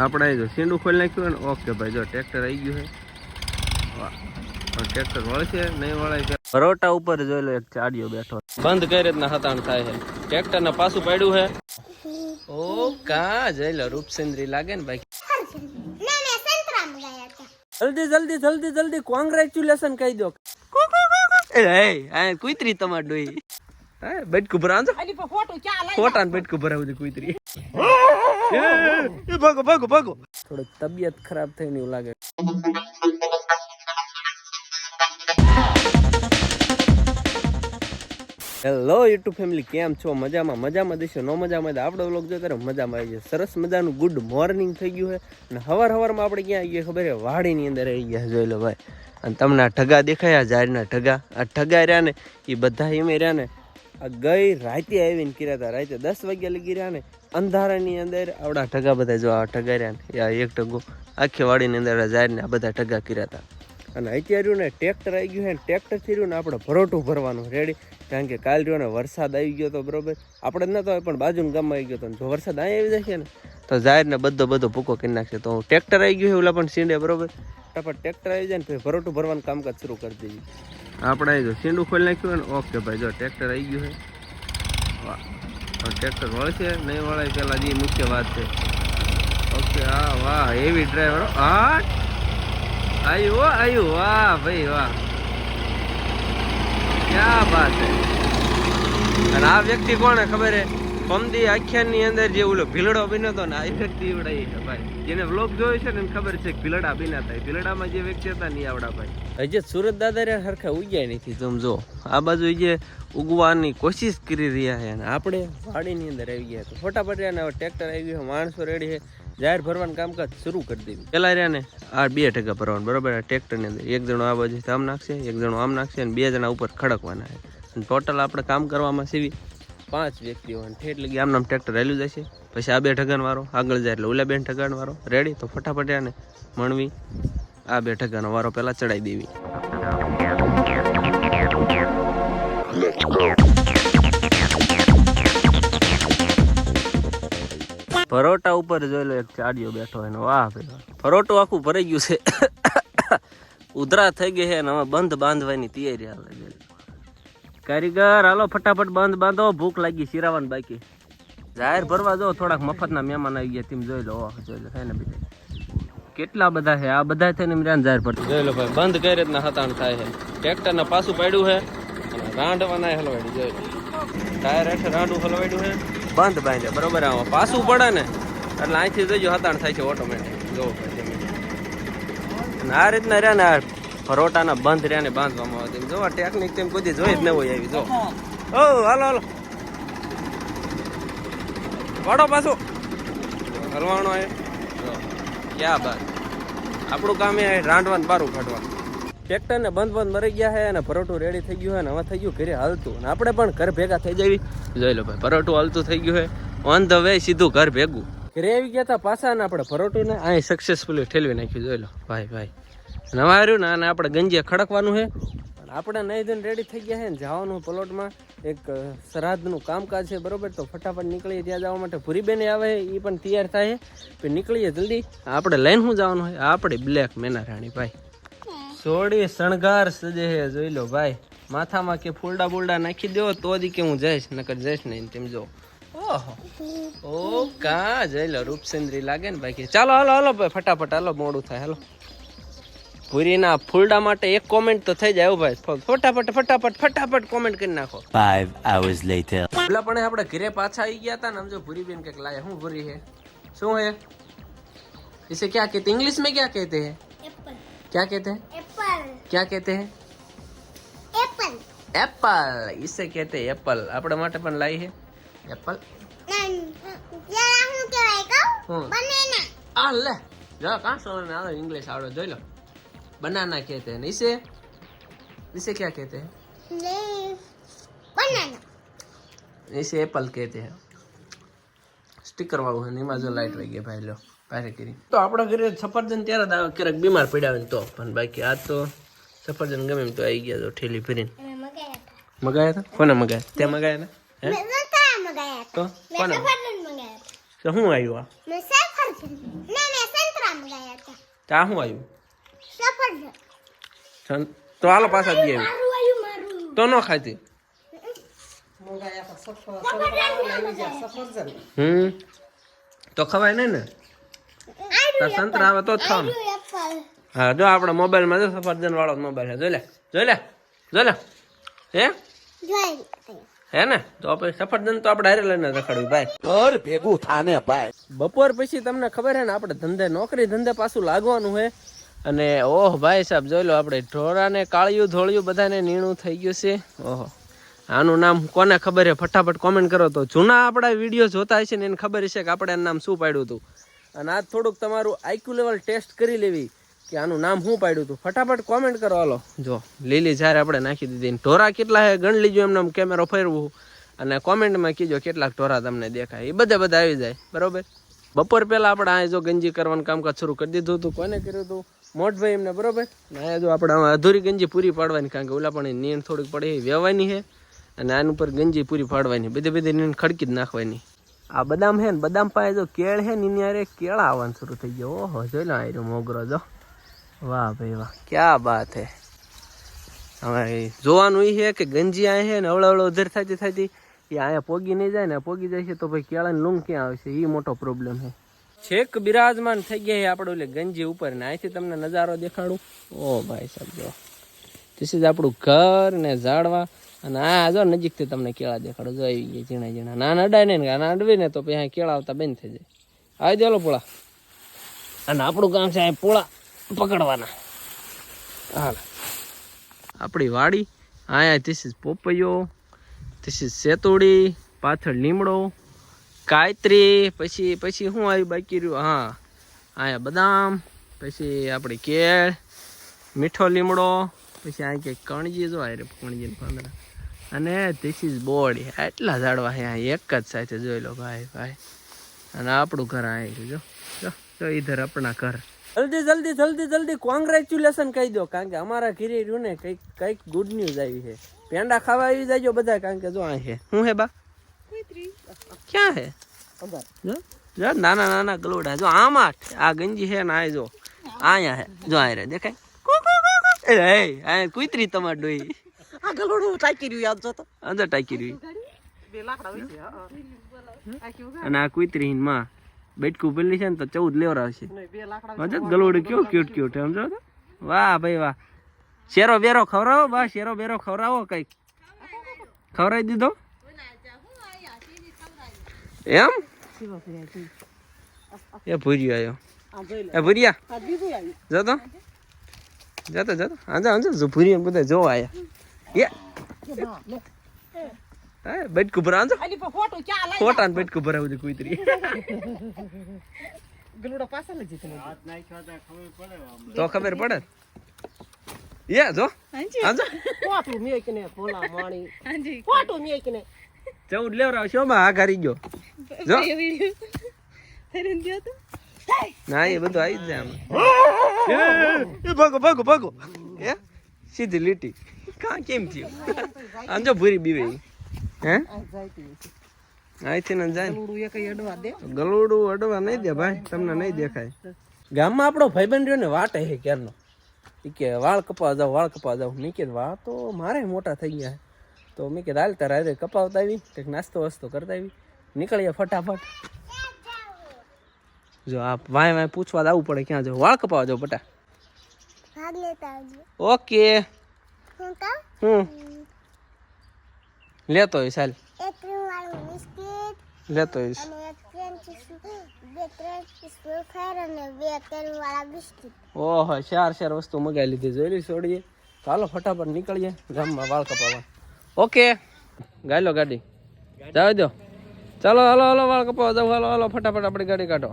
આપણે જો ગયું સીંડું ખોલી નાખ્યું ને ઓકે ભાઈ જો ટ્રેક્ટર આવી ગયું છે. ટ્રેક્ટર વળશે નહીં વળે પરોટા ઉપર જોઈ લો એક ચાડીઓ બેઠો બંધ કઈ રીતના હતાણ થાય છે? ટ્રેક્ટર ને પાછું પડ્યું છે? ઓ કા જોઈ લો રૂપસિંદ્રી લાગે ને ભાઈ. જલ્દી જલ્દી જલ્દી જલ્દી કોંગ્રેચ્યુલેશન કહી દો. કુતરી તમાર ડોઈ બેટકું ભરાવજો ફોટા ને બેટકું ભરાવું છે કુતરી. એ, ભાગો ભાગો ભાગો. થોડો તબિયત ખરાબ થઈને એવું લાગે. હેલો યુટ્યુબ ફેમિલી કેમ છો? મજામાં મજામાં દેશો નો મજામાં તો આપણો વ્લોગ જો કરે મજામાં આવી જાય સરસ મજાનું ગુડ મોર્નિંગ થઈ ગયું છે. અને હવાર હવારમાં આપણે ક્યાં આવી ગયા ખબર છે? વાડીની અંદર આવી ગયા જોઈ લો ભાઈ. અને તમને આ ઠગા દેખાયા ઝાડના ઠગા આ ઠગા રહ્યા ને એ બધા એમ રહ્યા ને આ ગઈ રાતે આવીને કર્યા હતા. રાતે દસ વાગ્યા લગી રહ્યા ને અંધારાની અંદર આવડા ઠગા બધા જો આ ઠગા રહ્યા ને આ એક ઠગો આખી વાડીની અંદર જાય આ બધા ઠગા કર્યા હતા. અને અત્યારે રહ્યું ને ટ્રેક્ટર આવી ગયું છે ને ટ્રેક્ટરથી રહ્યું ને આપણે ભરોટું ભરવાનું. રેડી કારણ કે કાલ રહ્યો ને વરસાદ આવી ગયો તો બરોબર. આપણે જ તો હોય પણ બાજુના ગામમાં આવી ગયો તો. જો વરસાદ અહીં આવી જશે ને તો જાહેર ને બધો બધો ભૂકો કરી નાખશે. તો ટ્રેક્ટર આવી ગયું એવું ઓલા પણ સીંડે બરોબર? પણ ટ્રેક્ટર આવી જાય ને પછી ભરોટું ભરવાનું કામકાજ શરૂ કરી દઈએ આપણે આવી ગયું. સીંડું ખોલી નાખ્યું ને ઓકે ભાઈ જો ટ્રેક્ટર આવી ગયું છે. ટ્રેક્ટર વળશે નહીં વળાય પેલા જે મુખ્ય વાત છે. ઓકે હા વાહ એવી ડ્રાઈવર હા. આયુ આવ્યું આયુ. વાહ ભાઈ વાહ. ક્યાં વાત છે? અને આ વ્યક્તિ કોણ ખબર હે પમદી આખ્યાનની અંદર જે ઓલો ભીલડો બન્યો હતો ને આ વ્યક્તિ એવડાઈ છે ભાઈ. જેને વ્લોગ જોયો છે ને ખબર છે કે ભીલડા બીના થાય. એ ભીલડામાં જે વ્યક્તિ હતા ને આવડા ભાઈ. હજી સુરત દાદા રે હરખા ઉગ્યા નથી તમે જો. આ બાજુ જે ઉગવાની કોશિશ કરી રહ્યા છે અને આપણે વાડીની અંદર આવી ગયા તો ફટાફટ રહ્યા ને હવે ટ્રેક્ટર આવી ગયું, માણસો રેડી છે. જાહેર ભરવાનું કામકાજ શરૂ કરી દીધું. પેલા રહ્યા ને આ બે ટકા ભરવાનું, બરોબર? આ ટ્રેક્ટરની અંદર. એક જણો આ બાજુ આમ નાખશે, એક જણો આમ નાખશે અને બે જણા ઉપર ખડકવાના છે. ટોટલ આપણે કામ કરવામાં સીવી પાંચ વ્યક્તિઓ એટલે કે આમ નામ ટ્રેક્ટર રેલું જશે. પછી આ બે ઠગાન વારો આગળ જાય એટલે ઓલા બે ઠગાન વાળો રેડી તો ફટાફટ આને મણવી, આ બે ઠગાનો વારો પેલા ચડાવી દેવી. પરોટા ઉપર જોઈ લો, એક ચાડિયો બેઠો એનો વાહ પેલો પરોટું આખું ભરાઈ ગયું છે. ઉધરા થઈ ગઈ છે અને હવે બંધ બાંધવાની તૈયારી આવે છે. કારીગર, હાલો ફટાફટ બંધ બાંધો. ભૂખ લાગી શિરાવાન બાકી. જાહેર ભરવા જો થોડાક મફતના મહેમાન આવી ગયા. તેમ જોઈ લો જોઈ લો ને બીજા કેટલા બધા છે? આ બધા થઈને મિરાન જાહેર ભરતું જોઈ લો ભાઈ, બંધ કઈ રીતના હતાણ થાય છે? ટ્રેક્ટર ને પાછું પાડ્યું છે રાંડવાના હલવાડ્યું જોઈ લો. ટાયર હેઠળ રાંડું હલવાડ્યું છે. બંધ બાંધે, બરોબર આવો. પાછું પડે ને, એટલે અહીંથી જોઈજો હતાણ થાય છે ઓટોમેટિક. જોવો ભાઈ આ રીતના રહ્યા ને આ પરોટાના બંધ રહ્યા બાંધવામાં આવે જો આ ટેકનિક તેમ કોઈ જોઈ જ ન હોય આવી જો. ઓ હાલો હાલો. વાડો પાછો. હલવાણો એ. ક્યાં બાત. આપણું કામ એ રાંધવાનું બારું કાઢવાનું ટ્રેક્ટર ને બંધ બંધ મરી ગયા છે અને પરોટું રેડી થઈ ગયું છે અને હવે થઈ ગયું ઘરે હાલતું. અને આપણે પણ ઘર ભેગા થઈ જવી જોઈ લો ભાઈ પરોટું હાલતું થઈ ગયું છે. ઓન ધ વે સીધું ઘર ભેગું. ઘરે આવી ગયા હતા પાછા ને આપણે પરોટું ને અહીં સક્સેસફુલી ઠેલવી નાખ્યું. જોઈ લો. ભાઈ ભાઈ. નવા હાર્યું ને અને આપણે ગંજીએ ખડકવાનું છે. આપણે નહીં ધોઈને રેડી થઈ ગયા છે ને જવાનું પ્લોટમાં. એક શ્રાદ્ધનું કામકાજ છે, બરોબર? તો ફટાફટ નીકળીએ, ત્યાં જવા માટે ભૂરીબેન આવે છે એ પણ તૈયાર થાય છે. નીકળીએ જલ્દી. આપણે લઈને શું જવાનું હોય આપણે બ્લેક મેના રાણી ભાઈ. સોડી શણગાર સજે હે જોઈ લો ભાઈ. માથામાં કે ફૂલડા બુલડા નાખી દો તો જ કે હું જઈશ, નકર જઈશ નહીં તેમ જો. ઓહો. ઓ કા જઈ લો રૂપસિંદ્રી લાગે ને બાકી ચાલો, હાલો હાલો, ભાઈ, ફટાફટ, હાલો, મોડું થાય, હાલો. પૂરીના ફૂલડા માટે એક કોમેન્ટ તો થઈ જાય હો ભાઈ ફટાફટ ફટાફટ ફટાફટ કોમેન્ટ કરી નાખો Five hours later. પેલા પણ આપણે ઘરે પાછા આવી ગયા હતા ને સમજો ભૂરી બેન કઈક લાયા શું ભૂરી है શું है इसे क्या कहते हैं इंग्लिश में क्या कहते हैं एप्पल क्या कहते हैं एप्पल क्या कहते हैं एप्पल એપલ इसे कहते हैं एप्पल આપણે માટે પણ લાવી છે એપલ જરા હું કહેવાય કહું હમ બનાના આ લે જો કાં સોને આવે इंग्लिश આવડે જોઈ લો बनाना कहते हैं इसे इसे क्या कहते हैं લે બનાના इसे एप्पल कहते हैं સ્ટીકર વાળું છે ને એમાં જો લાઈટ વહી ગઈ ભાઈ લો પારે કરી તો આપણા ઘરે સફરજન ત્યારે જ આવે ક્યારેક બીમાર પડ્યા હોય ને તો પણ બાકી આજ તો સફરજન ગમે એમ તો આવી ગયા તો ઠેલી ભરીને અમે મગાયા હતા મગાયા હતા કોને મગાયા તે મગાયા હતા હે મેં નતા મગાયા હતા તો કોને મેં સફરજન મગાયા હતા તો શું આવ્યું આ મેં સફરજન ના ના ત્યાં શું આવ્યું સફરજન છન- તો હાલો પાછા મારું તો ન ખાતી. હમ? તો ખવાય નહીં ને? તાર સંતરા આવે તો જ ખાવાનું. હા જો આપણા મોબાઈલમાં જો સફરજન વાળો મોબાઈલ છે. જોઈ લે જોઈ લે જોઈ લે. હે? હે ને? તો પછી સફરજન તો આપણે હારે લઈને રખડવી ભાઈ. ઘર ભેગું થાને ભાઈ. બપોર પછી તમને ખબર હે ને આપણે ધંધે નોકરી ધંધે પાછું લાગવાનું છે અને ઓહ ભાઈ સાહેબ, જોઈ લો આપણે ઢોરાને કાળિયું ધોળિયું બધાને નીણું થઈ ગયું છે. ઓહો. આનું નામ કોને ખબર છે? ફટાફટ કોમેન્ટ કરો તો. જૂના આપણા વીડિયો જોતા હશે ને એને ખબર છે કે આપણે એનું નામ શું પાડ્યું હતું. અને આજ થોડુંક તમારું આઈક્યુ લેવલ ટેસ્ટ કરી લેવી કે આનું નામ શું પાડ્યું હતું. ફટાફટ કોમેન્ટ કરો. હાલો, જો, લીલી જ્યારે આપણે નાખી દીધી. ઢોરા કેટલા છે ગણ લીજો એમને કેમેરો ફેરવું. અને કોમેન્ટમાં કીજો કેટલાક ઢોરા તમને દેખાય. એ બધા બધા આવી જાય. બરોબર? બપોર પહેલાં આપણે આ જો ગંજી કરવાનું કામકાજ શરૂ કરી દીધું હતું. કોને કર્યું હતું? મોટભાઈ એમને બરોબર? ના જો આપણે અધૂરી ગંજી પૂરી પાડવાની, કારણ કે ઓલા પણ નીણ થોડીક પડે એ વેવાની છે. અને આની ઉપર ગંજી પૂરી પાડવાની, બધી બધી નીણ ખડકી જ નાખવાની. આ બદામ છે ને, બદામ પાસે જો કેળ છે ને, એની કેળા આવવાનું શરૂ થઈ ગયો. ઓહો, જોઈ લો આયરો મોગરો જો. વાહ ભાઈ વાહ, ક્યાં બાત હે. હવે જોવાનું એ છે કે ગંજી આ છે ને અવળો અવળો ઉધર થતી થતી એ અહીંયા પોગી નહીં જાય ને, પોગી જાય છે તો ભાઈ કેળાની લૂંગ ક્યાં આવશે? એ મોટો પ્રોબ્લેમ છે. છેક બિરાજમાન થઈ ગયા આપણું, એટલે ગંજી ઉપર ને અહીંથી તમને નજારો દેખાડું. ઓ ભાઈ સાહેબ, જો. This ઇઝ આપણું ઘર ને ઝાડવા. અને આ જો નજીકથી તમને કેળા દેખાડો. જો આવી ગયા ઝીણા ઝીણા. ના અડાય ને નાના અડવી ને તો પછી અહીંયા કેળા આવતા બંધ થઈ જાય. આવી દેલો પોળા. અને આપણું કામ છે અહીં પોળા પકડવાના. હાલ. આપણી વાડી અહીંયા ધીસ ઇઝ પોપૈયો ધીસ ઇઝ સેતુડી પાછળ લીમડો કાયત્રી પછી પછી શું આવ્યું બાકી રહ્યું? હા, અહીંયા બદામ, પછી આપણી કેળ, મીઠો લીમડો, પછી આ કે કણજી જો આ કણજી પાંદડા. અને ધીસ ઇઝ બોડી. એટલા ઝાડવા છે, અહીંયા એક જ સાથે જોઈ લો ભાઈ ભાઈ. અને આપણું ઘર જો. જો જો, ઈધર આપણા ઘર. જલ્દી જલ્દી જલ્દી જલ્દી કોંગ્રેચ્યુલેશન કહી દો, કારણ કે અમારા ઘરે રહ્યું ને કંઈક કંઈક ગુડ ન્યૂઝ આવી છે. પેંડા ખાવા આવી જાય બધા, કારણ કે જો આ છે. શું હે બા? ક્યાં હે? જો જો નાના નાના ગલોડા. જો આમાં આ ગંજી હે ને આ જો આયા હે. જો આ રે દેખાય. એ હે આ કુતરી તમાર ડોઈ આ ગલોડું ટાંકી રહ્યું યાદ જોતો અંદર ટાકી રહી બે લાકડા હોય છે હા, હા. આ કેવું અને આ કુતરી માં બેટકું પેલી છે ને તો ચૌદ લેવરાવશે મજત ગલોડું કેવું ક્યુટ ક્યુટ સમજો વાહ ભાઈ વાહ. શેરો બેરો ખવડાવો બા શેરો બેરો ખવડાવો કંઈક. ખવડાવી દીધો? એમ. એ ભૂર્યો આવ્યો એ ભૂરિયા? આવ્યું જતો જતો જતો આજા આજા જો ભૂરિયા બધા જોવા આયા. એ. બેટકું ભરા ફોટો ને બેટકું ભરાવું કુતરી. તો ખબર પડે એ જો. આજો ફોટું મેકને ભોલા માણી. ફોટું મેકને. ચૌદ લેવરાવશો માં આ કરી ગયો. જો. ના એ બધું આવી જ જાય ભાગો ભાગો ભાગો. એ સીધી લીટી. કાં કેમ થયું? આમ જો ભૂરી બીવે. હે? આ અહીંથી ને જાય ગલુડું એક અડવા દે. ગલુડું અડવા નહીં દે ભાઈ તમને નહીં દેખાય. ગામમાં આપણો ભાઈબંધ રહ્યો ને વાટે હે ક્યારનો? ઈ કે વાળ કપા જાવ વાળ કપા જાવ નહીં કે વાળ તો મારે મોટા થઈ ગયા. તો મેં કીધું હાલ તારા હારે કપાવતા આવી કંઈક નાસ્તો વસ્તો કરતા આવી. નીકળીએ ફટાફટ. જો આ વાય વાય પૂછવા આવવું પડે ક્યાં જો વાળ કપાવા જો બટા. ઓકે. હું લેતો હોય બિસ્કિટ લેતો હોઈશ બિસ્કિટ. ઓહો ચાર ચાર વસ્તુ મગાવી લીધી. જોઈ લઈ છોડીએ. ચાલો ફટાફટ નીકળીએ. ગામમાં વાળ કપાવવા. ઓકે. ગાયલો ગાડી. જાવ દો ચાલો હાલો હાલો વાળ કપાવ જાવ. હાલો હાલો ફટાફટ આપણી ગાડી કાઢો.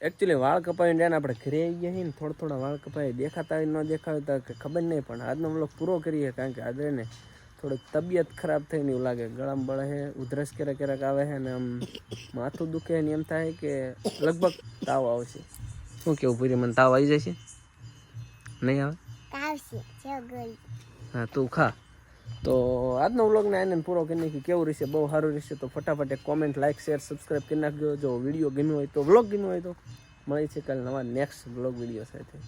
એકચ્યુઅલી વાળ કપાવીને એને આપણે ઘરે આવી ગયા છીએ ને થોડા થોડા વાળ કપાવી દેખાતા ન દેખાતા કે ખબર નહીં પણ આજનો વ્લોગ પૂરો કરીએ કારણ કે આજે ને થોડીક તબિયત ખરાબ થઈને એવું લાગે. ગળામાં બળે છે ઉધરસ ક્યારેક ક્યારેક આવે છે ને આમ માથું દુખે ને એમ થાય કે લગભગ તાવ આવશે શું કેવું પૂરી? મને તાવ આવી જાય છે નહીં આવે? ગઈ હા તું ખા. તો આજનો વ્લોગને આનંદ પૂરો કરી નાખી. કેવું રહેશે? બહુ સારું રહેશે. તો ફટાફટ એક કોમેન્ટ લાઇક શેર સબસ્ક્રાઈબ કરી નાખજો. જો વીડિયો ગમ્યો હોય તો વ્લોગ ગમ્યો હોય તો મળી છે કાલે નવા નેક્સ્ટ વ્લોગ વીડિયો સાથે.